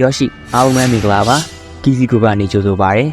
ယောရှိအားလုံးပဲမင်္ဂလာပါ Kizzy Group ကနေကြိုဆိုပါရစေ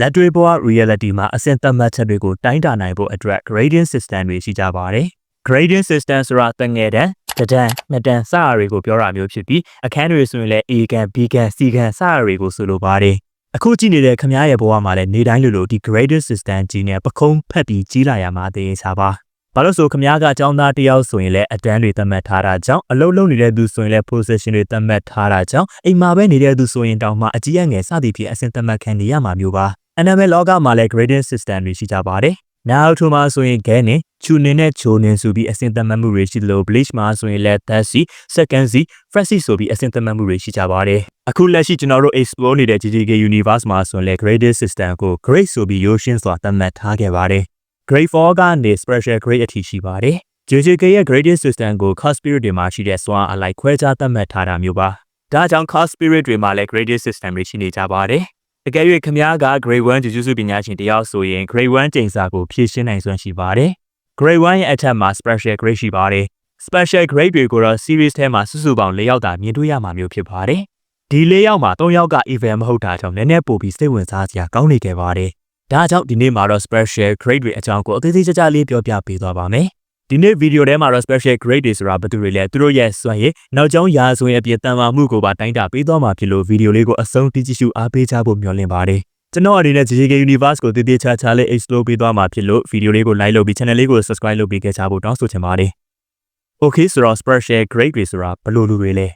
လက်တွေ့ဘဝ reality မှာအဆင့်သတ်မှတ်ချက်တွေကိုတိုင်းတာနိုင်ဖို့အတွက် gradient system တွေရှိကြပါတယ်။ gradient system ဆိုတာတငယ်တန်းတစ်တန်းနှစ်တန်းစရာတွေကိုပြောတာမျိုးဖြစ်ပြီးအခန်းတွေဆိုရင်လည်း A ကန် B ကန် C ကန်စရာတွေကိုဆိုလိုပါတယ်။အခုကြည့်နေတဲ့ခမားရဲ့ဘဝမှာလည်းနေတိုင်းလိုလိုဒီ gradient system ကြီးနဲ့ပခုံးဖက်ပြီးကြီးလာရမှာသိရင်ချပါ။ ဘာလို့ဆိုခမားကအကြောင်းသားတယောက်ဆိုရင်လည်းအတန်းတွေသတ်မှတ်ထားတာကြောင့်အလုပ်လုပ်နေတဲ့သူဆိုရင်လည်း position တွေသတ်မှတ်ထားတာကြောင့်အိမ်မှာပဲနေတဲ့သူဆိုရင်တောင်မှအကြီးအငယ်စသည်ဖြင့်အဆင့်သတ်မှတ်ခံနေရမှာမျိုးပါ။ NML လောကမှာလည်း gradient system တွေရှိကြပါတယ်။နောက်ထပ်မှာဆိုရင် gain နဲ့ tune နဲ့ chill နဲ့ဆိုပြီးအဆင့်သတ်မှတ်မှုတွေရှိသလို bleach မှာဆိုရင်လည်း third C, second C, first C ဆိုပြီးအဆင့်သတ်မှတ်မှုတွေရှိကြပါတယ်။အခုလက်ရှိကျွန်တော်တို့ explore နေတဲ့ GTK universe မှာဆိုရင်လည်း gradient system ကို grade ဆိုပြီး Yoshi ဆိုတာသတ်မှတ်ထားခဲ့ပါတယ်။ grade 4ကနေ special grade အထိရှိပါတယ်။ JJK ရဲ့ gradient system ကို class spirit တွေမှာရှိတဲ့စွမ်းအလိုက်ခွဲခြားသတ်မှတ်ထားတာမျိုးပါ။ဒါကြောင့် class spirit တွေမှာလည်း gradient system တွေရှိနေကြပါတယ်။တကယ်၍ခမားက grade 1 Jujutsu ပညာရှင်တယောက်ဆိုရင် grade 1ကျိန်စာကိုဖြည့်ရှင်းနိုင်စွမ်းရှိပါတယ်။ grade 1ရဲ့အထက်မှာ special grade ရှိပါတယ်။ special grade တွေကိုတော့ series ထဲမှာစုစုပေါင်း၄ယောက်သာမြင်တွေ့ရမှာမျိုးဖြစ်ပါတယ်။ဒီ၄ယောက်မှာ၃ယောက်က event မဟုတ်တာကြောင့်နည်းနည်းပိုပြီးစိတ်ဝင်စားစရာကောင်းနေခဲ့ပါတယ်။ ဒါကြောင့်ဒီနေ့မှာတော့ special grade တွေအကြောင်းကိုအသေးသေးချာချာလေးပြောပြပေးသွားပါမယ်။ဒီနေ့ဗီဒီယိုထဲမှာတော့ special grade တွေဆိုတာဘာတူတွေလဲသူတို့ရဲ့စွမ်းရည်နောက်ကျောင်းရာဇဝင်အပြင်တန်မာမှုကိုပါတိုင်းတာပေးသွားမှာဖြစ်လို့ဗီဒီယိုလေးကိုအဆုံးထိကြည့်ရှုအားပေးကြဖို့မျှော်လင့်ပါတယ်ကျွန်တော်အနေနဲ့ JJK Universe ကိုတည်တည်ချာချာလေး explore ပေးသွားမှာဖြစ်လို့ဗီဒီယိုလေးကို like လုပ်ပြီး channel လေးကို subscribe လုပ်ပေးခဲ့ကြဖို့တောင်းဆိုချင်ပါတယ် Okay ဆိုတော့ special grade တွေဆိုတာဘယ်လိုလူတွေလဲ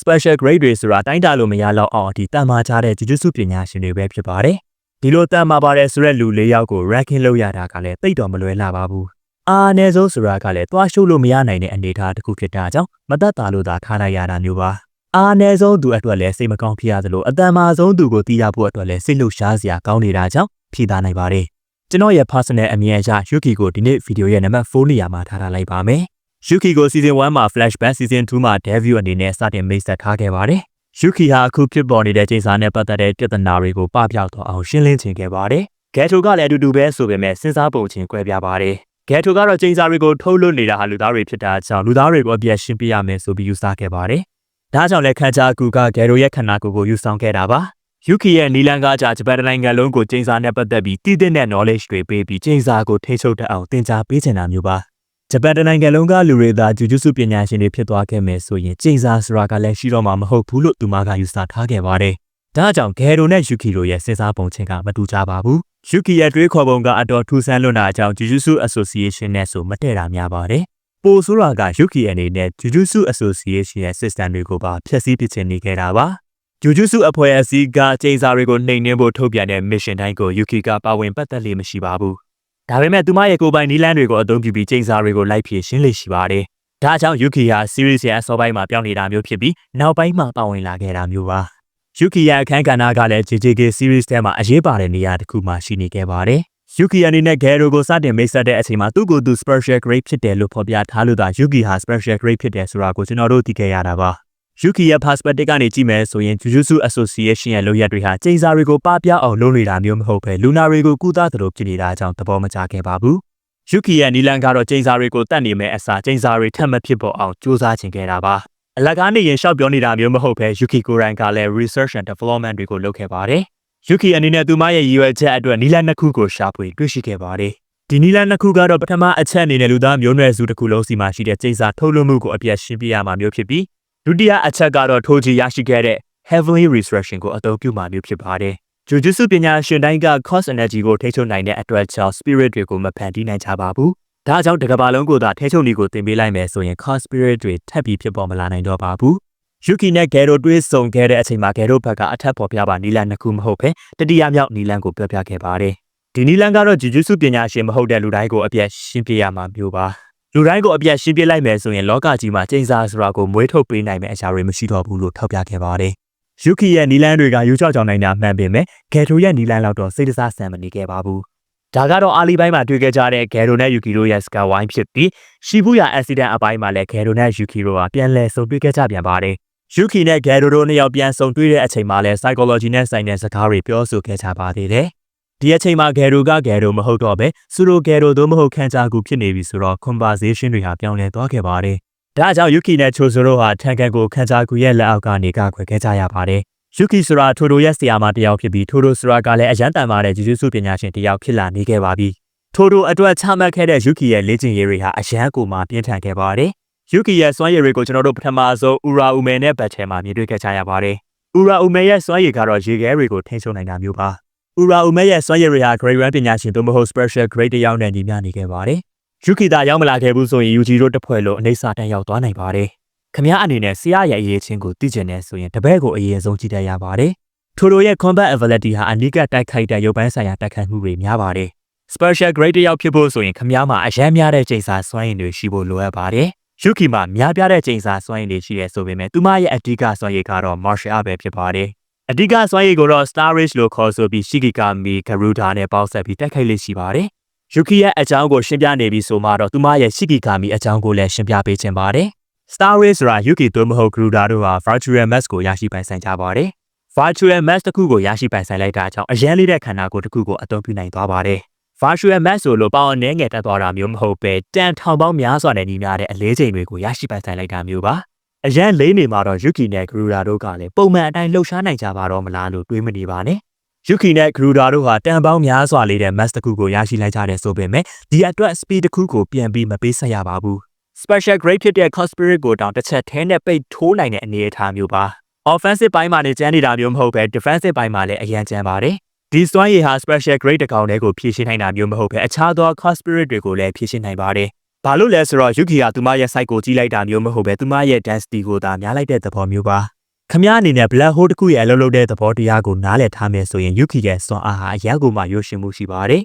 special grade တွေဆိုတာတိုင်းတာလို့မရတော့အောင်ဒီတန်မာကြတဲ့ Jujutsu ပညာရှင်တွေပဲဖြစ်ပါတယ် ဒီလိုတန်မာပါတယ်ဆိုတဲ့လူ၄ယောက်ကို ranking လုပ်ရတာကလည်းတိတ်တော်မလွယ်လာပါဘူးအာအနည်းဆုံးဆိုတာကလည်းသွားရှုပ်လို့မရနိုင်တဲ့အနေအထားတစ်ခုဖြစ်တာကြောင့်မသက်သာလို့သာထားလိုက်ရတာမျိုးပါအာအနည်းဆုံးသူအတွက်လည်းစိတ်မကောင်းဖြစ်ရသလိုအတန်မာဆုံးသူကိုတီးရဖို့အတွက်လည်းစိတ်လှုပ်ရှားစရာကောင်းနေတာကြောင့်ဖြေသားနိုင်ပါတယ်ကျွန်တော်ရဲ့ personal အမြင်အရ Yuki ကိုဒီနေ့ဗီဒီယိုရဲ့နံပါတ်4နေရာမှာထားထားလိုက်ပါမယ် Yuki ကို season 1မှာ flashback season 2မှာ debut အနေနဲ့စတင်မိတ်ဆက်ထားခဲ့ပါတယ် Yuki ဟာအခုဖြစ်ပေါ်နေတဲ့ချိန်စာနဲ့ပတ်သက်တဲ့ပြဿနာတွေကိုပပျောက်တော့အောင်ရှင်းလင်းခြင်းခဲ့ပါတယ်ဂက်ထိုကလည်းအတူတူပဲဆိုပေမဲ့စဉ်းစားပုံချင်းကွဲပြားပါတယ်ဂက်ထိုကတော့ချိန်စာတွေကိုထုတ်လွှတ်နေတာဟာလူသားတွေဖြစ်တာကြောင့်လူသားတွေကိုအပြည့်ရှင်းပြရမယ်ဆိုပြီးယူဆခဲ့ပါတယ်။ဒါကြောင့်လည်းခန်ချာကူကဂယ်ရိုရဲ့ခန္ဓာကိုယ်ကိုယူဆောင်ခဲ့တာပါ။ယူကီရဲ့နီလန်ကားကြဂျပန်နိုင်ငံလုံးကိုချိန်စာနဲ့ပတ်သက်ပြီးတည်တဲ့ knowledge တွေပေးပြီးချိန်စာကိုထိချုပ်တတ်အောင်သင်ကြားပေးချင်တာမျိုးပါ။ ဂျပန်နိုင်ငံလုံးကလူတွေသာဂျူဂျုစုပညာရှင်တွေဖြစ်သွားခဲ့မယ်ဆိုရင်ချိန်စာဆိုတာကလည်းရှိတော့မှာမဟုတ်ဘူးလို့သူမကယူဆထားခဲ့ပါတယ်။ဒါကြောင့်ဂယ်ရိုနဲ့ယူကီတို့ရဲ့စဉ်းစားပုံချင်းကမတူကြပါဘူး။ယူကီရဲ့တွေးခေါ်ပုံကအတော်ထူးဆန်းလွန်းတာကြောင့် Jujutsu Association နဲ့ဆိုမတည့်တာများပါတယ်။ပိုဆိုးတာကယူကီအနေနဲ့ Jujutsu Association ရဲ့ system တွေကိုပါဖျက်ဆီးပစ်ချင်နေခဲ့တာပါ။ Jujutsu အဖွဲ့အစည်းကချိန်စာတွေကိုနှိမ်နင်းဖို့ထုတ်ပြန်တဲ့ mission တိုင်းကိုယူကီကပါဝင်ပတ်သက်လေးမရှိပါဘူး။ ဒါပေမဲ့သူမရဲ့ကိုယ်ပိုင်နီလန်းတွေကိုအသုံးပြုပြီးချိန်စာတွေကိုလိုက်ဖြည့်ရှင်းလေးရှိပါတယ်။ဒါကြောင့်ယူကီဟာ series ရဲ့အစောပိုင်းမှာပြောင်းနေတာမျိုးဖြစ်ပြီးနောက်ပိုင်းမှာပါဝင်လာခဲ့တာမျိုးပါ။ယူကီယာအခန်းကဏ္ဍကလည်း JJK series ထဲမှာအရေးပါတဲ့နေရာတစ်ခုမှာရှိနေခဲ့ပါတယ်။ယူကီယာအနေနဲ့ဂယ်ရိုကိုစတင်မိတ်ဆက်တဲ့အချိန်မှာသူ့ကိုယ်သူ special grade ဖြစ်တယ်လို့ဖော်ပြထားလို့သာယူကီဟာ special grade ဖြစ်တယ်ဆိုတာကိုကျွန်တော်တို့သိခဲ့ရတာပါ။ ယူကီယာ perspective ကနေကြည့်မယ်ဆိုရင် Jujutsu Association ရဲ့လုပ်ရက်တွေဟာချိန်စာတွေကိုပပြအောင်လုပ်နေတာမျိုးမဟုတ်ပဲလူနာတွေကိုကုသသလိုဖြစ်နေတာကြောင့်သဘောမကျခဲ့ပါဘူး။ယူကီရဲ့နီလန်ကတော့ချိန်စာတွေကိုတတ်နေမဲ့အစားချိန်စာတွေထပ်မဖြစ်ပေါ်အောင်စူးစမ်းချင်ခဲ့တာပါ။အလကားနေရင်ရှောက်ပြောနေတာမျိုးမဟုတ်ဘဲ Yuki ကိုရိုင်းကလည်း research and development တွေကိုလုပ်ခဲ့ပါတယ်။ Yuki အနေနဲ့သူမရဲ့ရည်ရွယ်ချက်အတွက်နီလန်နှစ်ခုကိုရှာဖွေတွေ့ရှိခဲ့ပါတယ်။ဒီနီလန်နှစ်ခုကတော့ပထမအချက်အနေနဲ့လူသားမျိုးနွယ်စုတစ်ခုလုံးစီမှာရှိတဲ့ကျိန်းစာထုတ်လွှတ်မှုကိုအပြည့်ရှင်းပြရမှာမျိုးဖြစ်ပြီး ဒုတိယအချက်ကတော့ထိုးချီရရှိခဲ့တဲ့ heavenly resurrection ကိုအသုံးပြုမှာမျိုးဖြစ်ပါတယ်။ Jujutsu ပညာရှင်တိုင်းက cosmic energy ကိုထိချုပ်နိုင်တဲ့အတွက်ကြောင့် spirit တွေကိုမဖန်တီးနိုင်ကြပါဘူး။ဒါကြောင့်တကဘာလုံးကိုသာထဲချုံဒီကိုတင်ပေးလိုက်မယ်ဆိုရင် Cos Spirit တွေထပ်ပြီးဖြစ်ပေါ်မလာနိုင်တော့ပါဘူး။ Yuki နဲ့ Gero တွေးဆုံခဲ့တဲ့အချိန်မှာ Gero ဘက်ကအထက်ပေါ်ပြပါနီလန်နှစ်ခုမဟုတ်ဘဲတတိယမြောက်နီလန်ကိုပြောပြခဲ့ပါတယ်။ဒီနီလန်ကတော့ Jujutsu ပညာရှင်မဟုတ်တဲ့လူတိုင်းကိုအပြည့်ရှင်းပြရမှာမျိုးပါ။ လူတိုင်းကိုအပြည့်ရှင်းပြလိုက်မယ်ဆိုရင်လောကကြီးမှာကျိန်စာဆိုတာကိုမွေးထုတ်ပေးနိုင်မယ့်အရာတွေမရှိတော့ဘူးလို့ထောက်ပြခဲ့ပါတယ်။ Yuki ရဲ့နီလန်တွေကယူချောက်ကြောင်နိုင်တာမှန်ပေမဲ့ Gero ရဲ့နီလန်လောက်တော့စိတ်တစားဆန်မနေခဲ့ပါဘူး။ဒါကတော့အာလီပိုင်းမှာတွေ့ခဲ့ကြတဲ့ဂယ်ရိုနဲ့ယူကီရိုရဲ့စကာဝိုင်းဖြစ်ပြီးရှီဘူးယာအက်ဆီဒန့်အပိုင်းမှာလည်းဂယ်ရိုနဲ့ယူကီရိုကပြန်လည်ဆုံတွေ့ခဲ့ကြပြန်ပါတယ်။ယူကီနဲ့ဂယ်ရိုတို့နှစ်ယောက်ပြန်ဆုံတွေ့တဲ့အချိန်မှာလည်း psychology နဲ့ဆိုင်တဲ့စကားတွေပြောဆိုခဲ့ကြပါသေးတယ်။ ဒီအချိန်မှာဂယ်ရိုကဂယ်ရိုမဟုတ်တော့ပဲစူရိုဂယ်ရိုတို့မဟုတ်ခန်ချာကူဖြစ်နေပြီဆိုတော့ conversation တွေဟာပြောင်းလဲသွားခဲ့ပါတယ်။ဒါကြောင့်ယူကီနဲ့ချိုဆိုတို့ဟာထန်ကန်ကိုခန်ချာကူရဲ့လက်အောက်ကနေကခွဲခဲ့ကြရပါတယ်ယူကီဆိုတာထိုတိုရဲ့ဆရာမတစ်ယောက်ဖြစ်ပြီးထိုတိုဆိုတာကလည်းအရန်တန်မာတဲ့ဂျူဂျူစုပညာရှင်တစ်ယောက်ဖြစ်လာနေခဲ့ပါပြီထိုတိုအတွက်ချမှတ်ခဲ့တဲ့ယူကီရဲ့လေ့ကျင့်ရေးတွေဟာအရန်ကိုမှပြင်းထန်ခဲ့ပါတယ်ယူကီရဲ့စွမ်းရည်တွေကိုကျွန်တော်တို့ပထမဆုံးဥရာဥမဲနဲ့ဘတ်ထဲမှာမြင်တွေ့ခဲ့ကြရပါတယ်ဥရာဥမဲရဲ့စွမ်းရည်ကတော့ရေခဲတွေကိုထိန်းချုပ်နိုင်တာမျိုးပါ ဥရာဥမဲရဲ့စွမ်းရည်တွေဟာ grade 1ပညာရှင်သို့မဟုတ် special grade တစ်ယောက်နဲ့ညီမျှနေခဲ့ပါတယ်ယူကီတာရောက်မလာခဲ့ဘူးဆိုရင်ယူဂျီတို့တစ်ဖွဲ့လို့အနေစာတန်းရောက်သွားနိုင်ပါတယ်ခမ ्या အနေနဲ့ဆရာရဲ့အရေးချင်းကိုသိကျင်နေဆိုရင်တပည့်ကိုအရင်ဆုံးကြည့်တတ်ရပါတယ်ထိုလိုရဲ့ combat ability ဟာအနိကတိုက်ခိုက်တဲ့ရုပ်ပိုင်းဆိုင်ရာတိုက်ခိုက်မှုတွေများပါတယ် special grade တစ်ယောက်ဖြစ်ဖို့ဆိုရင်ခမ ्या မှာအရန်များတဲ့ချိန်စာစွမ်းရည်တွေရှိဖို့လိုအပ်ပါတယ်ယူကီမှာများပြားတဲ့ချိန်စာစွမ်းရည်တွေရှိရဲဆိုပေမဲ့သူမရဲ့အဓိကစွမ်းရည်ကတော့ martial art ပဲဖြစ်ပါတယ် အဓိကစွမ်းရည်ကိုတော့ Star Race လို့ခေါ်ဆိုပြီး Shikigami Garuda နဲ့ပေါင်းစပ်ပြီးတိုက်ခိုက်လေးရှိပါတယ်။ယူကီရဲ့အကြောင်းကိုရှင်းပြနေပြီးဆိုမှတော့သူမရဲ့ Shikigami အကြောင်းကိုလည်းရှင်းပြပေးခြင်းပါတယ်။ Star Race ဆိုတာယူကီသို့မဟုတ် Garuda တို့ဟာ Virtual Mask ကိုရရှိပိုင်ဆိုင်ကြပါတယ်။ Virtual Mask တစ်ခုကိုရရှိပိုင်ဆိုင်လိုက်တာကြောင့်အရန်လေးတဲ့ခန္ဓာကိုယ်တစ်ခုကိုအသုံးပြုနိုင်သွားပါတယ်။ Virtual Mask ဆိုလို့ပေါအောင်နှဲငယ်တက်သွားတာမျိုးမဟုတ်ပဲတန်ထောင်ပေါင်းများစွာနဲ့ညီမျှတဲ့အလေးချိန်တွေကိုရရှိပိုင်ဆိုင်လိုက်တာမျိုးပါ။ အရန်လေးနေမှာတော့ယူကီနဲ့ဂရူရာတို့ကလည်းပုံမှန်အတိုင်းလှုပ်ရှားနိုင်ကြပါတော့မလားလို့တွေးမနေပါနဲ့ယူကီနဲ့ဂရူရာတို့ဟာတန်ပေါင်းများစွာလေးတဲ့ mass တစ်ခုကိုရရှိလိုက်ကြတဲ့ဆိုပေမဲ့ဒီအတွက် speed တစ်ခုကိုပြန်ပြီးမပေးဆက်ရပါဘူး special grade ဖြစ်တဲ့ cosspirit ကိုတောင်တစ်ချက်ထဲနဲ့ပိတ်ထိုးနိုင်တဲ့အနေအထားမျိုးပါ offensive ဘိုင်းမှာနေကျန်းနေတာမျိုးမဟုတ်ပဲ defensive ဘိုင်းမှာလည်းအရန်ကျန်းပါတယ်ဒီစွမ်းရည်ဟာ special grade တစ်ကောင်တည်းကိုဖြည့်ရှင်းနိုင်တာမျိုးမဟုတ်ပဲအခြားသော cosspirit တွေကိုလည်းဖြည့်ရှင်းနိုင်ပါတယ် ဘာလို့လဲဆိုတော့ယူကီကသူမရဲ့ site ကိုကြည့်လိုက်တာမျိုးမဟုတ်ပဲသူမရဲ့ density ကိုသာများလိုက်တဲ့သဘောမျိုးပါခမည်းအနေနဲ့ black hole တစ်ခုရဲ့အလုံးလုံးတဲ့သဘောတရားကိုနားလည်ထားမယ်ဆိုရင်ယူကီရဲ့စွမ်းအားဟာအရန်ကိုမှရွှေ့ရှင်မှုရှိပါတယ်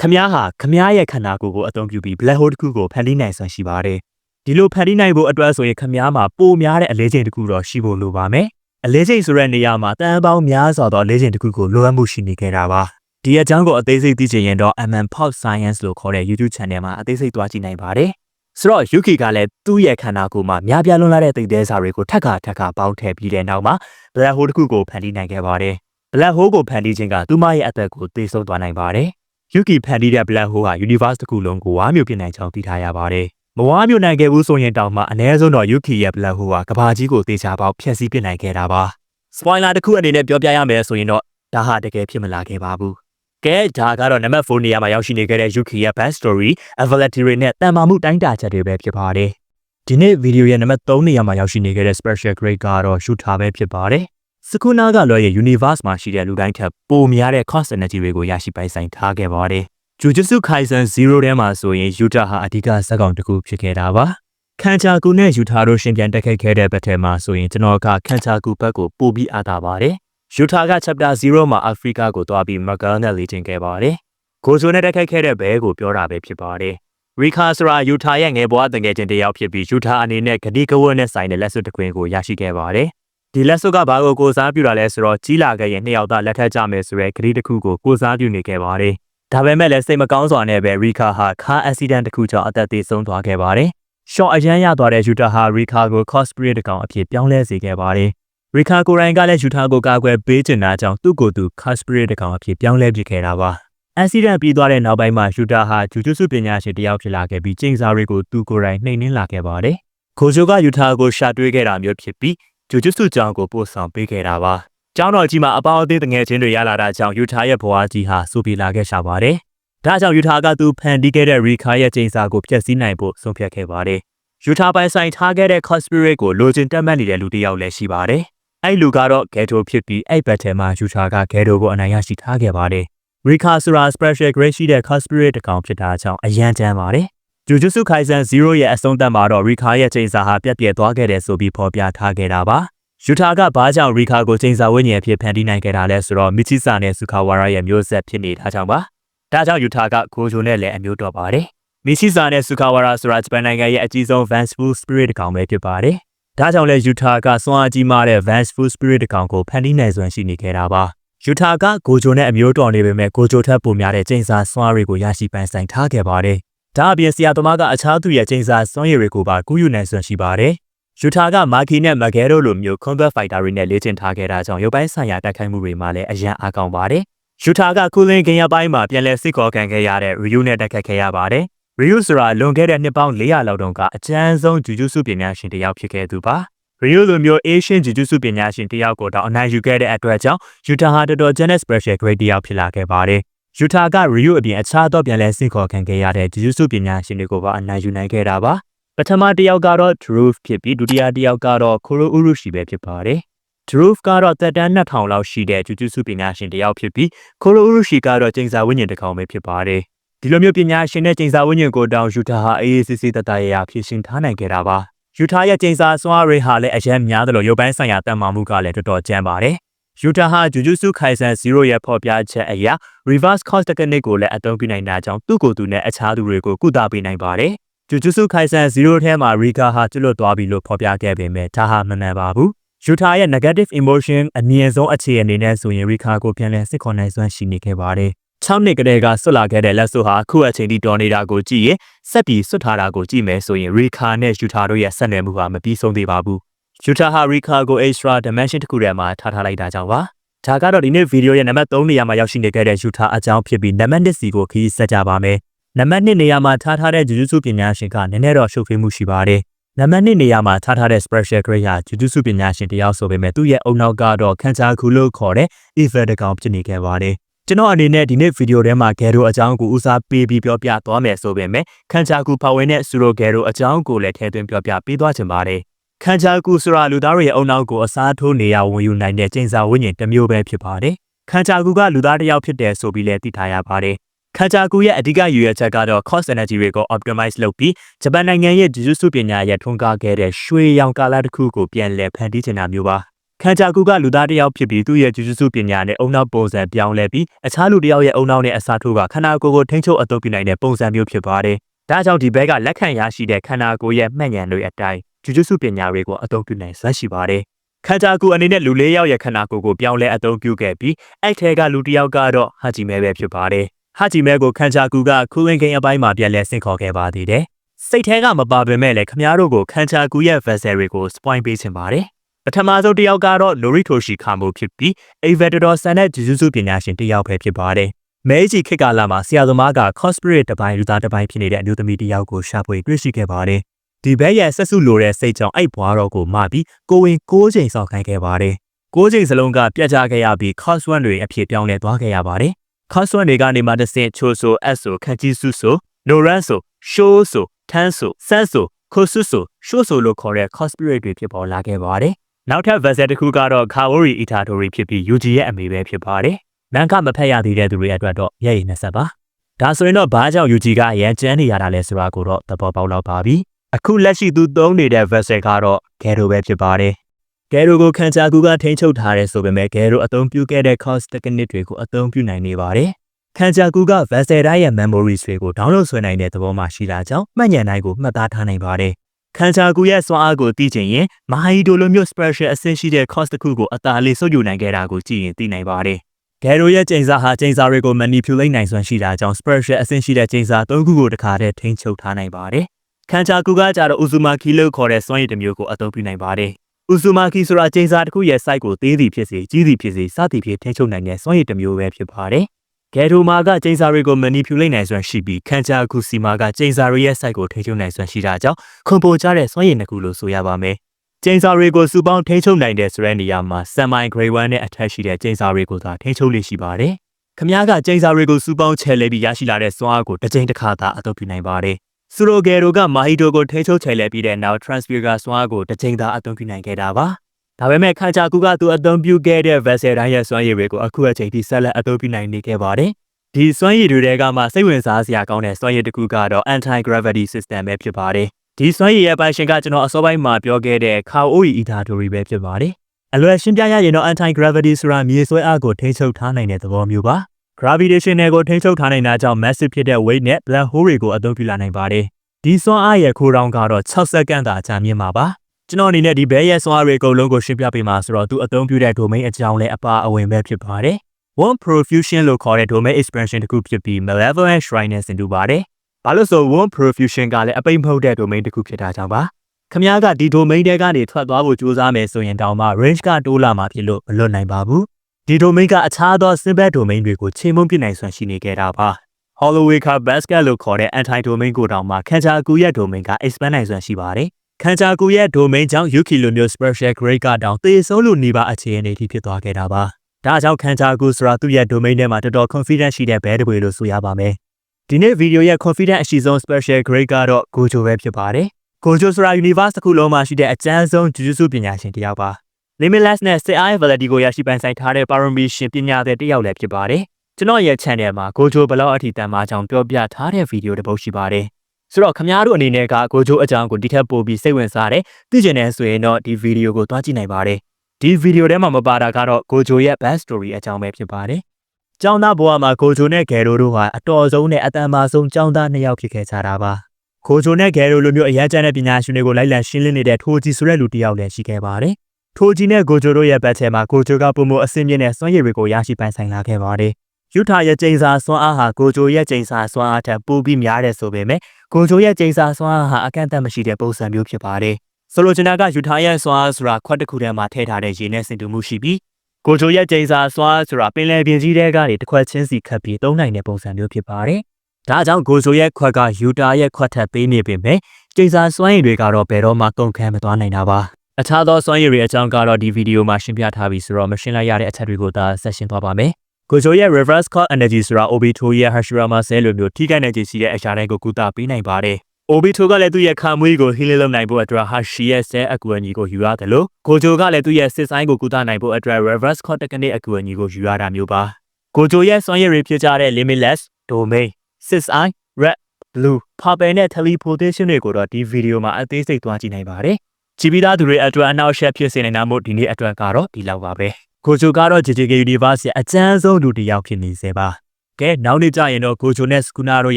ခမည်းဟာခမည်းရဲ့ခန္ဓာကိုယ်ကိုအသုံးပြုပြီး black hole တစ်ခုကိုဖန်တီးနိုင်စွမ်းရှိပါတယ်ဒီလိုဖန်တီးနိုင်ဖို့အတွက်ဆိုရင်ခမည်းမှာပိုများတဲ့အလေးချိန်တစ်ခုတော့ရှိဖို့လိုပါမယ်အလေးချိန်ဆိုတဲ့နေရာမှာတန်ပေါင်းများစွာသောအလေးချိန်တစ်ခုကိုလိုအပ်မှုရှိနေကြတာပါ ဒီအကြောင်းကိုအသေးစိတ်သိချင်ရင်တော့ MM Pop Science လို့ခေါ်တဲ့ YouTube channel မှာအသေးစိတ်သွားကြည့်နိုင်ပါတယ်။ဆိုတော့ Yuki ကလည်းသူ့ရဲ့ခန္ဓာကိုယ်မှာများပြားလွန်းလာတဲ့သိတဲ့စာတွေကိုထပ်ခါထပ်ခါပေါင်းထည့်ပြီးတဲ့နောက်မှာ Black Hole တစ်ခုကိုဖန်တီးနိုင်ခဲ့ပါတယ်။ Black Hole ကိုဖန်တီးခြင်းကသူမရဲ့အသက်ကိုသေဆုံးသွားနိုင်ပါတယ်။ Yuki ဖန်တီးတဲ့ Black Hole ဟာ Universe တစ်ခုလုံးကိုဝါမျိုးပြနိုင်ကြောင်းသိထားရပါတယ်။မဝါမျိုးနိုင်ခဲ့ဘူးဆိုရင်တောင်မှအ ਨੇ ဆုံးတော့ Yuki ရဲ့ Black Hole ဟာကဘာကြီးကိုသေချာပေါက်ဖျက်ဆီးပစ်နိုင်ခဲ့တာပါ။ Spoiler တစ်ခုအနေနဲ့ပြောပြရမယ်ဆိုရင်တော့ဒါဟာတကယ်ဖြစ်မလာခဲ့ပါဘူး။ ကဲဒါကတော့နံပါတ်4နေရာမှာရောက်ရှိနေခဲ့တဲ့ Yuki ရဲ့ back story, ability တွေနဲ့တန်မာမှုတိုင်းတာချက်တွေပဲဖြစ်ပါတယ်။ဒီနေ့ဗီဒီယိုရဲ့နံပါတ်3နေရာမှာရောက်ရှိနေခဲ့တဲ့ special grade ကတော့ shooter ပဲဖြစ်ပါတယ်။စကူနာကလွှဲရဲ့ universe မှာရှိတဲ့လူတိုင်းထက်ပိုများတဲ့ cost energy တွေကိုရရှိပိုင်ဆိုင်ထားခဲ့ပါတယ်။ Jujutsu Kaisen 0ထဲမှာဆိုရင် Yuta ဟာအဓိကဇာတ်ကောင်တစ်ခုဖြစ်ခဲ့တာပါ။ခန်ချာကူနဲ့ယူထာတို့ရှင်ပြန်တက်ခဲ့ခဲ့တဲ့ဘက်ထဲမှာဆိုရင်ကျွန်တော်ကခန်ချာကူဘက်ကိုပို့ပြီးအားတာပါတယ်။ ယူထာက chapter 0မှာအာဖရိကကိုသွားပြီးမဂယ်နဲ့လေ့ကျင့်ခဲ့ပါတယ်။ကိုဇိုနဲ့တက်ခဲ့ခဲ့တဲ့ဘဲကိုပြောတာပဲဖြစ်ပါတယ်။ရီခါဆိုတာယူထာရဲ့ငယ်ဘွားတငယ်ချင်းတစ်ယောက်ဖြစ်ပြီးယူထာအနေနဲ့ဂတိကဝတ်နဲ့ဆိုင်တဲ့လက်စွပ်တစ်ခွင်ကိုရရှိခဲ့ပါတယ်။ဒီလက်စွပ်ကဘာကိုကိုစားပြုတာလဲဆိုတော့ကြီးလာခဲ့ရင်နှစ်ယောက်သားလက်ထပ်ကြမယ်ဆိုရဲဂတိတစ်ခုကိုကိုစားပြုနေခဲ့ပါတယ်။ဒါပေမဲ့လည်းစိတ်မကောင်းစွာနဲ့ပဲရီခါဟာကားအက်ဆီဒန့်တစ်ခုကြောင့်အသက်သေဆုံးသွားခဲ့ပါတယ်။ရှော့အရန်ရသွားတဲ့ယူတာဟာရီခါကို cosplay တကောင်အဖြစ်ပြောင်းလဲစေခဲ့ပါတယ်။ ရီခါကိုရိုင်းကလည်းယူတာကိုကာကွယ်ပေးချင်တာကြောင့်သူ့ကိုယ်သူ cosplay တကောင်အဖြစ်ပြောင်းလဲပစ်ခဲ့တာပါ။အက်ဆီဒန့်ပြီးသွားတဲ့နောက်ပိုင်းမှာယူတာဟာဂျူဂျူစုပညာရှင်တစ်ယောက်ဖြစ်လာခဲ့ပြီးကျင်းစာတွေကိုသူကိုယ်တိုင်နှိမ်နှင်းလာခဲ့ပါတယ်။ခိုဂျိုကယူတာကိုရှာတွေးခဲ့တာမျိုးဖြစ်ပြီးဂျူဂျူစုကြောင့်ကိုပို့ဆောင်ပေးခဲ့တာပါ။ကျောင်းတော်ကြီးမှာအပေါင်းအသင်းတငယ်ချင်းတွေရလာတာကြောင့်ယူတာရဲ့ဘဝကြီးဟာစူပီလာခဲ့ရှာပါတယ်။ဒါကြောင့်ယူတာကသူဖန်တီးခဲ့တဲ့ရီခါရဲ့ကျင်းစာကိုဖျက်ဆီးနိုင်ဖို့ဆုံးဖြတ်ခဲ့ပါတယ်။ယူတာပိုင်ဆိုင်ထားခဲ့တဲ့ Conspirit ကိုလိုချင်တက်မှတ်နေတဲ့လူတစ်ယောက်လည်းရှိပါတယ်။ အဲ့လူကတော့ Ghetto ဖြစ်ပြီးအဲ့ဘက်ထဲမှာယူတာက Ghetto ကိုအနိုင်ရရှိထားခဲ့ပါတယ်။ Rika ဆိုတာ special grade ရှိတဲ့ Conspirit တစ်ကောင်ဖြစ်တာကြောင့်အရန်တမ်းပါတယ်။ Jujutsu Kaisen 0ရဲ့အဆုံးသတ်မှာတော့ Rika ရဲ့ချိန်စာဟာပြတ်ပြဲသွားခဲ့တယ်ဆိုပြီးဖော်ပြထားခဲ့တာပါ။ယူတာကဘာကြောင့် Rika ကိုချိန်စာဝိညာဉ်အဖြစ်ဖန်တီးနိုင်ခဲ့တာလဲဆိုတော့ Michisa နဲ့ Sukawara ရဲ့မျိုးဆက်ဖြစ်နေတာကြောင့်ပါ။ဒါကြောင့်ယူတာကကိုဂျိုနဲ့လည်းအမျိုးတော်ပါတယ်။ Michisa နဲ့ Sukawara ဆိုတာဂျပန်နိုင်ငံရဲ့အကြီးဆုံး Vengeful Spirit တစ်ကောင်ပဲဖြစ်ပါတယ်။ ဒါကြောင့်လဲယူတာကစွမ်းအားကြီးမားတဲ့ Vengeful Spirit တစ်ကောင်ကိုဖန်တီးနိုင်စွမ်းရှိနေခဲ့တာပါ။ယူတာကကိုဂျိုနဲ့အမျိုးတော်နေပေမဲ့ကိုဂျိုထက်ပိုများတဲ့ချိန်စာစွမ်းအားတွေကိုရရှိပန်းဆိုင်ထားခဲ့ပါတယ်။ဒါအပြင်ဆရာသမားကအခြားသူရဲ့ချိန်စာစွမ်းရည်တွေကိုပါကူးယူနိုင်စွမ်းရှိပါတယ်။ယူတာကမာကီနဲ့မဂဲရိုလိုမျိုး combat fighter တွေနဲ့လေ့ကျင့်ထားခဲ့တာကြောင့်ရုပ်ပိုင်းဆိုင်ရာတိုက်ခိုက်မှုတွေမှာလည်းအရန်အားကောင်းပါတယ်။ယူတာကကူလင်းခင်ရပိုင်းမှာပြန်လည်စစ်ခေါ်ခံခဲ့ရတဲ့ Ryu နဲ့တိုက်ခိုက်ခဲ့ရပါတယ်။ Ryu ဆိုတာလွန်ခဲ့တဲ့နှစ်ပေါင်း400လောက်တုန်းကအကျဉ်းဆုံးဂျူဂျူစုပညာရှင်တစ်ယောက်ဖြစ်ခဲ့သူပါ။ Ryu လိုမျိုး Asian ဂျူဂျူစုပညာရှင်တစ်ယောက်ကိုတော့အနိုင်ယူခဲ့တဲ့အတွက်ကြောင့် Utah ဟာတော်တော် Genesis Special Grade တစ်ယောက်ဖြစ်လာခဲ့ပါတယ်။ Utah က Ryu အပြင်အခြားသောပြန်လည်ဆင့်ခေါ်ခံခဲ့ရတဲ့ဂျူဂျူစုပညာရှင်တွေကိုပါအနိုင်ယူနိုင်ခဲ့တာပါ။ပထမတစ်ယောက်ကတော့ Drew ဖြစ်ပြီးဒုတိယတစ်ယောက်ကတော့ Koro Urushi ပဲဖြစ်ပါတယ်။ Drew ကတော့တက်တန်း2000လောက်ရှိတဲ့ဂျူဂျူစုပညာရှင်တစ်ယောက်ဖြစ်ပြီး Koro Urushi ကတော့ကျင်းစာဝိညာဉ်တစ်ကောင်ပဲဖြစ်ပါတယ်။ ဒီလိုမျိုးပညာရှင်တဲ့ကျင်းစာဝိညာဉ်ကိုတောင် Utah ဟာအေးအေးဆေးဆေးတတရရဖြည့်ရှင်ထားနိုင်ခဲ့တာပါ။ Utah ရဲ့ကျင်းစာစွမ်းရည်ဟာလည်းအရင်များသလိုရုပ်ပိုင်းဆိုင်ရာတန်မာမှုကလည်းတော်တော်ကျန်းပါတယ်။ Utah ဟာ Jujutsu Kaisen 0ရဲ့ဖော်ပြချက်အရ reverse cause technique ကိုလည်းအသုံးပြုနိုင်တာကြောင့်သူ့ကိုယ်သူနဲ့အခြားသူတွေကိုကုသပေးနိုင်ပါတယ်။ Jujutsu Kaisen 0ထဲမှာ Rika ဟာကျွလွတ်သွားပြီလို့ဖော်ပြခဲ့ပေမဲ့ဒါဟာမမှန်ပါဘူး။ Utah ရဲ့ negative emotion အမြင့်ဆုံးအခြေအနေနဲ့ဆိုရင် Rika ကိုပြန်လည်စစ်ခေါ်နိုင်စွမ်းရှိနေခဲ့ပါတယ်။ 6နှစ်ကတည်းကဆွတ်လာခဲ့တဲ့လက်စွပ်ဟာအခုအချိန်ထိတော်နေတာကိုကြည့်ရင်ဆက်ပြီးဆွတ်ထားတာကိုကြည့်မယ်ဆိုရင် Rika နဲ့ Utah တို့ရဲ့ဆက်နွယ်မှုဟာမပြီးဆုံးသေးပါဘူး။ Utah ဟာ Rika ကို extra dimension တစ်ခုထဲမှာထားထားလိုက်တာကြောင့်ပါ။ဒါကတော့ဒီနေ့ဗီဒီယိုရဲ့နံပါတ်3နေရာမှာရောက်ရှိနေခဲ့တဲ့ Utah အကြောင်းဖြစ်ပြီးနံပါတ်1စီကိုခီးဆက်ကြပါမယ်။နံပါတ်2နေရာမှာထားထားတဲ့ Jujutsu ပညာရှင်ကနည်းနည်းတော့ရှုပ်ထွေးမှုရှိပါတယ်။နံပါတ်2နေရာမှာထားထားတဲ့ special grade ဟာ Jujutsu ပညာရှင်တယောက်ဆိုပေမဲ့သူ့ရဲ့အုံနောက်ကတော့ခန်းချာကူလို့ခေါ်တဲ့ evil တကောင်ဖြစ်နေခဲ့ပါတယ်။ ကျွန်တော်အနေနဲ့ဒီနေ့ဗီဒီယိုထဲမှာဂဲရိုအကြောင်းကိုဦးစားပေးပြီးပြောပြသွားမယ်ဆိုပေမဲ့ခန်းချာကူပါဝင်တဲ့ဆူရိုဂဲရိုအကြောင်းကိုလည်းထည့်သွင်းပြောပြပေးသွားချင်ပါတယ်။ခန်းချာကူဆိုတာလူသားတွေရဲ့အုံနောက်ကိုအစားထိုးနေရဝင်ယူနိုင်တဲ့ကျင်းစာဝိညာဉ်တစ်မျိုးပဲဖြစ်ပါတယ်။ခန်းချာကူကလူသားတစ်ယောက်ဖြစ်တယ်ဆိုပြီးလည်းသိထားရပါတယ်။ခန်ချာကူရဲ့အဓိကရည်ရွယ်ချက်ကတော့ cost energy တွေကို optimize လုပ်ပြီးဂျပန်နိုင်ငံရဲ့ jujutsu ပညာရဲ့ထွန်းကားခဲ့တဲ့ရွှေရောင်ကာလတစ်ခုကိုပြန်လည်ဖန်တီးချင်တာမျိုးပါ ခန်ချာကူကလူသားတစ်ယောက်ဖြစ်ပြီးသူ့ရဲ့ jujutsu ပညာနဲ့အုံနောက်ပုံစံပြောင်းလဲပြီးအခြားလူတစ်ယောက်ရဲ့အုံနောက်နဲ့အစားထိုးကခန္ဓာကိုယ်ကိုထိန်းချုပ်အသုံးပြုနိုင်တဲ့ပုံစံမျိုးဖြစ်ပါတယ်ဒါကြောင့်ဒီဘက်ကလက်ခံရရှိတဲ့ခန္ဓာကိုယ်ရဲ့မှတ်ဉာဏ်တွေအတိုင်း jujutsu ပညာတွေကိုအသုံးပြုနိုင်စွမ်းရှိပါတယ်ခန်ချာကူအနေနဲ့လူလေးယောက်ရဲ့ခန္ဓာကိုယ်ကိုပြောင်းလဲအသုံးပြုခဲ့ပြီးအဲ့ထဲကလူတစ်ယောက်ကတော့ဟာဂျီမဲပဲဖြစ်ပါတယ်ဟာဂျီမဲကိုခန်ချာကူကခူးဝင်ကိန်းအပိုင်းမှာပြန်လဲဆင့်ခေါ်ခဲ့ပါသေးတယ်။စိတ်ထဲကမပါပေမဲ့လည်းခမားတို့ကိုခန်ချာကူရဲ့ vessel တွေကို spoil ပေးချင်ပါတယ်။ ပထမဆုံးတစ်ယောက်ကတော့ Noritoshi Kamo ဖြစ်ပြီး Avador ဆန်တဲ့ Jujutsu ပညာရှင်တစ်ယောက်ပဲဖြစ်ပါတယ်။မဲကြီးခေတ်ကာလမှာဆရာသမားက cosplay တစ်ပိုင်းလူသားတစ်ပိုင်းဖြစ်နေတဲ့အမျိုးသမီးတစ်ယောက်ကိုရှာဖွေတွေ့ရှိခဲ့ပါတယ်။ဒီဘက်ရဲ့ဆက်စုလိုတဲ့စိတ်ကြောင့်အဲ့ဘွားတော်ကိုမပြီးကိုဝင်၉ချိန်ဆောက်ခိုင်းခဲ့ပါတယ်။၉ချိန်စလုံးကပြတ်ကျခဲ့ရပြီး cost one တွေအဖြစ်ပြောင်းလဲသွားခဲ့ရပါတယ်။ cost one တွေကနေမှတစ်ဆင့်ချိုဆို S ဆိုခန့်ကြီးစုဆို no run ဆို show ဆိုထန်းဆိုစန်းဆိုခိုဆုဆို show ဆိုလို့ခေါ်တဲ့ cosplay တွေဖြစ်ပေါ်လာခဲ့ပါတယ်။ နောက်ထပ် vessel တစ်ခုကတော့ Kaori Itadori ဖြစ်ပြီး Yuji ရဲ့အမေပဲဖြစ်ပါတယ်။မန်ကမဖက်ရသေးတဲ့သူတွေအတွက်တော့ရဲ့ရည်နဲ့ဆက်ပါ။ဒါဆိုရင်တော့ဘာကြောင့် Yuji ကအရန်ကျန်းနေရတာလဲဆိုတာကိုတော့သဘောပေါက်လောက်ပါပြီ။အခုလက်ရှိသူသုံးနေတဲ့ vessel ကတော့ Gero ပဲဖြစ်ပါတယ်။ Gero ကိုခံချာကူကထိန်းချုပ်ထားတယ်ဆိုပေမဲ့ Gero အသုံးပြုခဲ့တဲ့ cost technique တွေကိုအသုံးပြုနိုင်နေပါတယ်။ခံချာကူက vessel တိုင်းရဲ့ memories တွေကို download ဆွဲနိုင်တဲ့သဘောမှရှိတာကြောင့်မှတ်ဉာဏ်တိုင်းကိုမှတ်သားထားနိုင်ပါတယ်။ ခံချာကူရဲ့စွမ်းအားကိုသိချင်ရင်မဟာဟီဒိုလိုမျိုး special အဆင့်ရှိတဲ့ cost တစ်ခုကိုအသာလေးစုပ်ယူနိုင်ခဲ့တာကိုကြည့်ရင်သိနိုင်ပါတယ်။ Gero ရဲ့ကျိန်စာဟာကျိန်စာတွေကို manipulate နိုင်စွမ်းရှိတာကြောင့် special အဆင့်ရှိတဲ့ကျိန်စာ၃ခုကိုတစ်ခါတည်းထိန်းချုပ်ထားနိုင်ပါတယ်။ခံချာကူကကြတော့ Uzumaki လို့ခေါ်တဲ့စွမ်းရည်တစ်မျိုးကိုအသုံးပြုနိုင်ပါတယ်။ Uzumaki ဆိုတာကျိန်စာတစ်ခုရဲ့ site ကိုသေးသည်ဖြစ်စေကြီးသည်ဖြစ်စေစသည်ဖြင့်ထိန်းချုပ်နိုင်တဲ့စွမ်းရည်တစ်မျိုးပဲဖြစ်ပါတယ်။ Gero မှာကကျိန်စာတွေကို manipulate နိုင်စွမ်းရှိပြီးခံချာကူစီမာကကျိန်စာတွေရဲ့ site ကိုထိန်းချုပ်နိုင်စွမ်းရှိတာကြောင့်ခွန်ပိုကြတဲ့စွမ်းရည်နှစ်ခုလို့ဆိုရပါမယ်။ကျိန်စာတွေကိုစုပေါင်းထိန်းချုပ်နိုင်တဲ့ဆိုတဲ့နေရာမှာ semi grade 1နဲ့အထက်ရှိတဲ့ကျိန်စာတွေကိုသာထိန်းချုပ်လို့ရှိပါတယ်။ခမားကကျိန်စာတွေကိုစုပေါင်းချဲလဲပြီးရရှိလာတဲ့စွမ်းအားကိုတစ်ကြိမ်တစ်ခါသာအသုံးပြုနိုင်ပါတယ်။ဆူရိုဂေရိုကမာဟီတိုကိုထိန်းချုပ်ချယ်လဲပြီးတဲ့နောက် transfigure စွမ်းအားကိုတစ်ချိန်သာအသုံးပြုနိုင်ခဲ့တာပါ။ ဒါပေမဲ့ခန်ချာကူကသူအသုံးပြုခဲ့တဲ့ vessel တိုင်းရဲ့စွမ်းရည်တွေကိုအခုအချိန်ထိဆက်လက်အသုံးပြုနိုင်နေခဲ့ပါတယ်။ဒီစွမ်းရည်တွေကမှစိတ်ဝင်စားစရာကောင်းတဲ့စွမ်းရည်တစ်ခုကတော့ anti gravity system ပဲဖြစ်ပါတယ်။ဒီစွမ်းရည်ရဲ့ပိုင်ရှင်ကကျွန်တော်အစောပိုင်းမှာပြောခဲ့တဲ့ Kaori Itadori ပဲဖြစ်ပါတယ်။အလွယ်ရှင်းပြရရင်တော့ anti gravity ဆိုတာမြေဆွဲအားကိုထိန်းချုပ်ထားနိုင်တဲ့သဘောမျိုးပါ။ gravitation နဲ့ကိုထိန်းချုပ်ထားနိုင်တာကြောင့် massive ဖြစ်တဲ့ weight နဲ့ black hole တွေကိုအသုံးပြုလာနိုင်ပါတယ်။ဒီစွမ်းအားရဲ့ခိုးတောင်းကတော့6စက္ကန့်သာကြာမြင့်မှာပါ။ ကျွန်တော်အနေနဲ့ဒီဘဲရဲ့စွမ်းအားတွေအကုန်လုံးကိုရှင်းပြပေးမှာဆိုတော့သူအသုံးပြုတဲ့ domain အကြောင်းလဲအပါအဝင်ပဲဖြစ်ပါတယ်။ one profusion လို့ခေါ်တဲ့ domain expansion တစ်ခုဖြစ်ပြီး malevolent shrine နဲ့ဆင်တူပါတယ်။ဘာလို့ဆို one profusion ကလည်းအပိတ်မဟုတ်တဲ့ domain တစ်ခုဖြစ်တာကြောင့်ပါ။ခမားကဒီ domain တဲကနေထွက်သွားဖို့ကြိုးစားမယ်ဆိုရင်တောင်မှ range ကတိုးလာမှာဖြစ်လို့မလွတ်နိုင်ပါဘူး။ဒီ domain ကအခြားသော simple domain တွေကိုချိန်မုံပြနိုင်စွမ်းရှိနေခဲ့တာပါ။ Holoweka Basket လို့ခေါ်တဲ့ anti domain ကိုတောင်မှခံချာအကူရဲ့ domain က expand နိုင်စွမ်းရှိပါတယ်။ ခံချာအကူရဲ့ domain ကြောင့် Yuki လိုမျိုး special grade ကတောင်သေဆုံးလို့နေပါအခြေအနေအထိဖြစ်သွားခဲ့တာပါ။ဒါကြောင့်ခံချာအကူဆိုတာသူ့ရဲ့ domain ထဲမှာတော်တော် confident ရှိတဲ့ဘဲတပွေလို့ဆိုရပါမယ်။ဒီနေ့ဗီဒီယိုရဲ့ confident အရှိဆုံး special grade ကတော့ Gojo ပဲဖြစ်ပါတယ်။ Gojo ဆိုတာ universe တစ်ခုလုံးမှာရှိတဲ့အကျဉ်းဆုံး Jujutsu ပညာရှင်တစ်ယောက်ပါ။ Limitless နဲ့ Sai Validity ကိုရရှိပိုင်ဆိုင်ထားတဲ့ Parami ရှင်ပညာသည်တစ်ယောက်လည်းဖြစ်ပါတယ်။ကျွန်တော်ရဲ့ channel မှာ Gojo ဘလောက်အထိတန်မာကြောင်ပြောပြထားတဲ့ဗီဒီယိုတစ်ပုဒ်ရှိပါတယ်။ ဆိုတော့ခမားတို့အနေနဲ့က Gojo အကြောင်းကိုဒီထက်ပိုပြီးစိတ်ဝင်စားတယ်သိချင်တယ်ဆိုရင်တော့ဒီဗီဒီယိုကိုသွားကြည့်နိုင်ပါတယ်။ဒီဗီဒီယိုထဲမှာမပါတာကတော့ Gojo ရဲ့ back story အကြောင်းပဲဖြစ်ပါတယ်။ကျောင်းသားဘဝမှာ Gojo နဲ့ Gero တို့ဟာအတော်ဆုံးနဲ့အတန်မာဆုံးကျောင်းသားနှစ်ယောက်ဖြစ်ခဲ့ကြတာပါ။ Gojo နဲ့ Gero လိုမျိုးအရန်ကျန်တဲ့ပညာရှင်တွေကိုလိုက်လံရှင်းလင်းနေတဲ့ထိုဂျီဆိုတဲ့လူတစ်ယောက်လည်းရှိခဲ့ပါတယ်။ထိုဂျီနဲ့ Gojo တို့ရဲ့ဘက်ထဲမှာ Gojo ကပုံမအဆင့်မြင့်တဲ့စွမ်းရည်တွေကိုရရှိပိုင်ဆိုင်လာခဲ့ပါတယ်။ ယူထာရဲ့ကျိန်စာစွမ်းအားဟာ Gojo ရဲ့ကျိန်စာစွမ်းအားထက်ပိုပြီးများတယ်ဆိုပေမဲ့ Gojo ရဲ့ကျိန်စာစွမ်းအားဟာအကန့်အသတ်မရှိတဲ့ပုံစံမျိုးဖြစ်ပါတယ်။ဆိုလိုချင်တာကယူထာရဲ့စွမ်းအားဆိုတာခွက်တစ်ခုထဲမှာထည့်ထားတဲ့ရေနဲ့စင်တူမှုရှိပြီးကိုချိုရဲ့ကျိန်စာစွာဆိုတာပင်လယ်ပြင်ကြီးတဲကနေတစ်ခွက်ချင်းစီခတ်ပြီးသုံးနိုင်တဲ့ပုံစံမျိုးဖြစ်ပါတယ်။ဒါကြောင့်ကိုချိုရဲ့ခွက်ကယူတာရဲ့ခွက်ထက်ပေးနေပေမဲ့ကျိန်စာစွမ်းရည်တွေကတော့ဘယ်တော့မှကုန်ခန်းမသွားနိုင်တာပါ။အခြားသောစွမ်းရည်တွေအကြောင်းကတော့ဒီဗီဒီယိုမှာရှင်းပြထားပြီးဆိုတော့မရှင်းလိုက်ရတဲ့အချက်တွေကိုသာဆက်ရှင်းသွားပါမယ်။ ကိုချိုရဲ့ reverse cut energy ဆိုတာ Obito ရဲ့ Hashirama cell လိုမျိုးထိခိုက်နိုင်ခြေရှိတဲ့အရာတိုင်းကိုကုသပေးနိုင်ပါတယ်။ Obito ကလည်းသူ့ရဲ့ခါမွေးကို heal လုပ်နိုင်ဖို့အတွက် Hashi ရဲ့ cell အကူအညီကိုယူရတယ်လို့ Gojo ကလည်းသူ့ရဲ့စစ်ဆိုင်ကိုကုသနိုင်ဖို့အတွက် reverse cut technique အကူအညီကိုယူရတာမျိုးပါ။ Gojo ရဲ့စွမ်းရည်တွေဖြစ်ကြတဲ့ limitless, domain, six eye, red, blue, purple နဲ့ teleportation တွေကိုတော့ဒီဗီဒီယိုမှာအသေးစိတ်သွားကြည့်နိုင်ပါတယ်။ကြည်ပြီးသားသူတွေအတွက်အနောက်အရှက်ဖြစ်စေနိုင်တာမို့ဒီနေ့အတွက်ကတော့ဒီလောက်ပါပဲ။ Gojo ကတော့ JJK Universe ရဲ့အကျန်းဆုံးလူတစ်ယောက်ဖြစ်နေစေပါ။ကဲနောက်နေ့ကျရင်တော့ Gojo နဲ့ Sukuna တို့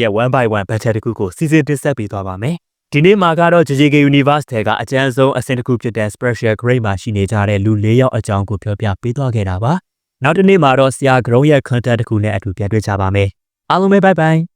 ရဲ့1 by 1 battle တစ်ခုကိုစီစဉ်တင်ဆက်ပေးသွားပါမယ်။ဒီနေ့မှာကတော့ JJK Universe ထဲကအကျန်းဆုံးအဆင့်တစ်ခုဖြစ်တဲ့ Special Grade မှာရှိနေကြတဲ့လူ၄ယောက်အကြောင်းကိုပြောပြပေးသွားခဲ့တာပါ။နောက်တစ်နေ့မှာတော့ဆရာ Ground ရဲ့ content တစ်ခုနဲ့အတူပြန်တွေ့ကြပါမယ်။အားလုံးပဲ bye bye